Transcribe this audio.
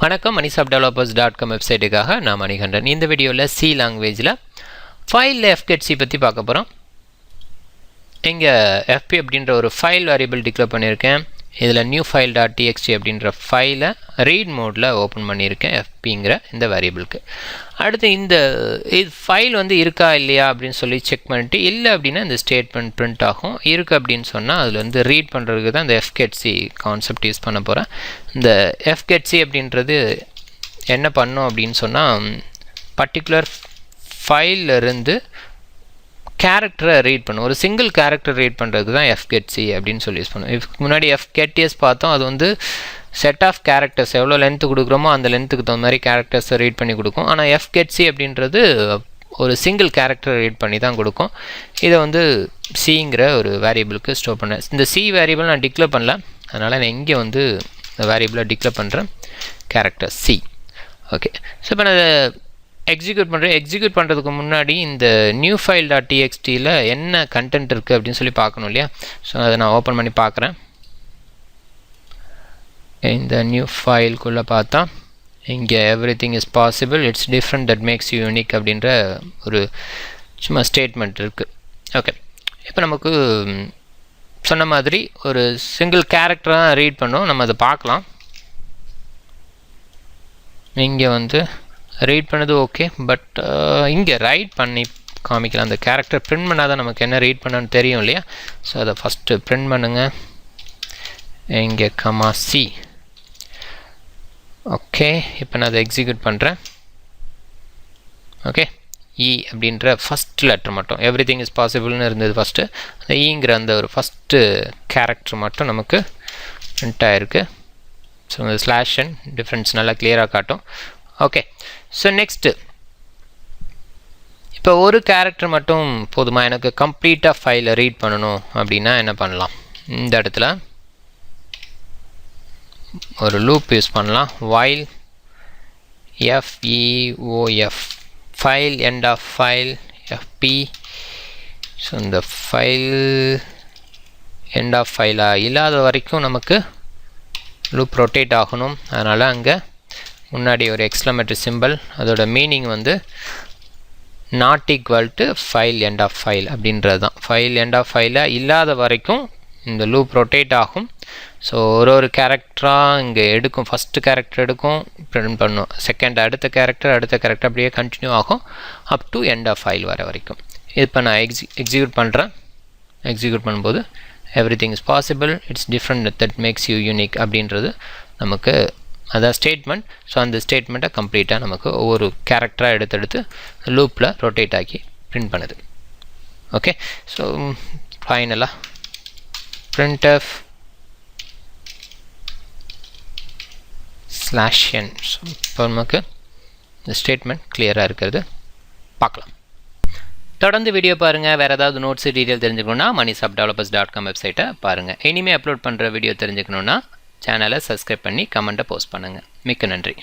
வணக்கம் மணிசாப் developers dot com வெப்சைட்டுக்காக நான் மணிகண்டன். இந்த வீடியோவில் சி லாங்குவேஜில் ஃபைல் எஃப்கெட்சி பற்றி பார்க்க போகிறோம் இங்கே எஃப்பி அப்படின்ற ஒரு ஃபைல் வேரியபிள் டிக்ளேர் பண்ணியிருக்கேன். இதில் நியூ ஃபைல் டாட் டிஎக்ஸ்டி அப்படின்ற ஃபைலை ரீட் மோடில் ஓப்பன் பண்ணியிருக்கேன் எஃப்பிங்கிற இந்த வேரியபிளுக்கு அடுத்து இந்த இது ஃபைல் வந்து இருக்கா இல்லையா அப்படின்னு சொல்லி செக் பண்ணிட்டு இல்லை அப்படின்னா இந்த ஸ்டேட்மெண்ட் பிரிண்ட் ஆகும். இருக்குது அப்படின்னு சொன்னால் அதில் வந்து ரீட் பண்ணுறதுக்கு தான் இந்த எஃப்கெட்சி கான்செப்ட் யூஸ் பண்ண போகிறேன் இந்த எஃப்கெட்சி அப்படின்றது என்ன பண்ணும் அப்படின்னு சொன்னால் பர்டிகுலர் ஃபைலிருந்து கேரக்டரை ரீட் பண்ணும். ஒரு சிங்கிள் கேரக்டர் ரீட் பண்ணுறதுக்கு தான் எஃப்கெட்சி அப்படின்னு சொல்லி யூஸ் பண்ணுவோம் இதுக்கு முன்னாடி எஃப்கெட்எஸ் பார்த்தோம் அது வந்து செட் ஆஃப் கேரக்டர்ஸ் எவ்வளோ லென்த்து கொடுக்குறோமோ அந்த லென்த்துக்கு தகுந்த மாதிரி கேரக்டர்ஸை ரீட் பண்ணி கொடுக்கும். ஆனால் எஃப்கெட்சி அப்படின்றது ஒரு சிங்கிள் கேரக்டர் ரீட் பண்ணி தான் கொடுக்கும். இதை வந்து சிங்கிற ஒரு வேரியபிளுக்கு ஸ்டோர் பண்ணேன் இந்த சி வேரியபிள் நான் டிக்ளேர் பண்ணல. அதனால் நான் இங்கே வந்து இந்த வேரியபிளை டிக்ளேர் பண்ணுறேன் கேரக்டர் சி ஓகே ஸோ இப்போ நான் எக்ஸிக்யூட் பண்ணுறேன் எக்ஸிக்யூட் பண்ணுறதுக்கு முன்னாடி இந்த நியூ ஃபைல் டாட் டிஎக்ஸ்டியில் என்ன கண்டென்ட் இருக்குது அப்படின்னு சொல்லி பார்க்கணும் இல்லையா? ஸோ அதை நான் ஓப்பன் பண்ணி பார்க்குறேன். இந்த நியூ ஃபைல்குள்ளே பார்த்தா இங்கே everything is possible it's different that makes you unique அப்படின்ற ஒரு சும்மா ஸ்டேட்மெண்ட் இருக்குது ஓகே இப்போ நமக்கு சொன்ன மாதிரி ஒரு சிங்கிள் கேரக்டராக ரீட் பண்ணோம். நம்ம அதை பார்க்கலாம். இங்கே வந்து ரீட் பண்ணது ஓகே பட் இங்கே ரைட் பண்ணி காமிக்கலாம் அந்த கேரக்டர் பிரிண்ட் பண்ணால் தான் நமக்கு என்ன ரீட் பண்ணணும்னு தெரியும் இல்லையா? ஸோ அதை ஃபஸ்ட்டு பிரிண்ட் பண்ணுங்கள் இங்கே கமா சி ஓகே இப்போ நான் அதை எக்ஸிக்யூட் பண்ணுறேன் ஓகே இ அப்படின்ற ஃபஸ்ட் லெட்டர் மட்டும். எவ்ரி திங் இஸ் பாசிபிள்னு இருந்தது ஃபஸ்ட்டு அந்த e ஈங்கிற அந்த ஒரு ஃபஸ்ட்டு கேரக்டர் மட்டும் நமக்கு பிரிண்ட் ஆகிருக்கு ஸோ இந்த ஸ்லாஷ் அண்ட் டிஃப்ரென்ஸ் நல்லா கிளியராக காட்டும். ஓகே ஸோ நெக்ஸ்ட்டு இப்போ ஒரு கேரக்டர் மட்டும் போதுமா? எனக்கு கம்ப்ளீட்டாக ஃபைலை ரீட் பண்ணணும் அப்படின்னா என்ன பண்ணலாம்? இந்த இடத்துல ஒரு லூப் யூஸ் பண்ணலாம். While FEOF file end of file FP so இந்த ஃபைல் எண்ட் ஆஃப் ஃபைலாக இல்லாத வரைக்கும் நமக்கு லூப் ரொட்டேட் ஆகணும். அதனால் அங்கே முன்னாடி ஒரு எக்ஸ்லமேட்டரி சிம்பிள் அதோட மீனிங் வந்து not equal to file end of file அப்படின்றது தான். ஃபைல் எண்ட் ஆஃப் ஃபைலாக இல்லாத வரைக்கும் இந்த லூப் ரொட்டேட் ஆகும். ஸோ ஒரு ஒரு கேரக்டராக இங்கே எடுக்கும். ஃபஸ்ட்டு கேரக்டர் எடுக்கும் பிரிண்ட் பண்ணும். செகண்ட் அடுத்த கேரக்டர் அடுத்த கேரக்டர் அப்படியே கண்டினியூ ஆகும். Up to end of file வர வரைக்கும். இப்போ நான் எக்ஸி எக்ஸிக்யூட் பண்ணுறேன் எக்ஸிக்யூட் பண்ணும்போது everything is possible it's different that makes you unique அப்படின்றது நமக்கு அதான் ஸ்டேட்மெண்ட் ஸோ அந்த ஸ்டேட்மெண்ட்டை கம்ப்ளீட்டாக நமக்கு ஒவ்வொரு கேரக்டராக எடுத்து எடுத்து லூப்பில் ரொட்டேட் ஆக்கி பிரிண்ட் பண்ணுது. ஓகே ஸோ ஃபைனலாக print of slash n so இப்போ நமக்கு இந்த ஸ்டேட்மெண்ட் கிளியராக இருக்கிறது. பார்க்கலாம். தொடர்ந்து வீடியோ பாருங்கள் வேறு ஏதாவது நோட்ஸு டீட்டெயில் தெரிஞ்சுக்கணுன்னா மணி சாப் டெவலப்பர்ஸ் டாட் காம் வெப்சைட்டை பாருங்கள் இனிமேல் அப்லோட் பண்ணுற வீடியோ தெரிஞ்சுக்கணுன்னா சேனலை சப்ஸ்கிரைப் பண்ணி கமெண்ட்டை போஸ்ட் பண்ணுங்கள் மிக்க நன்றி.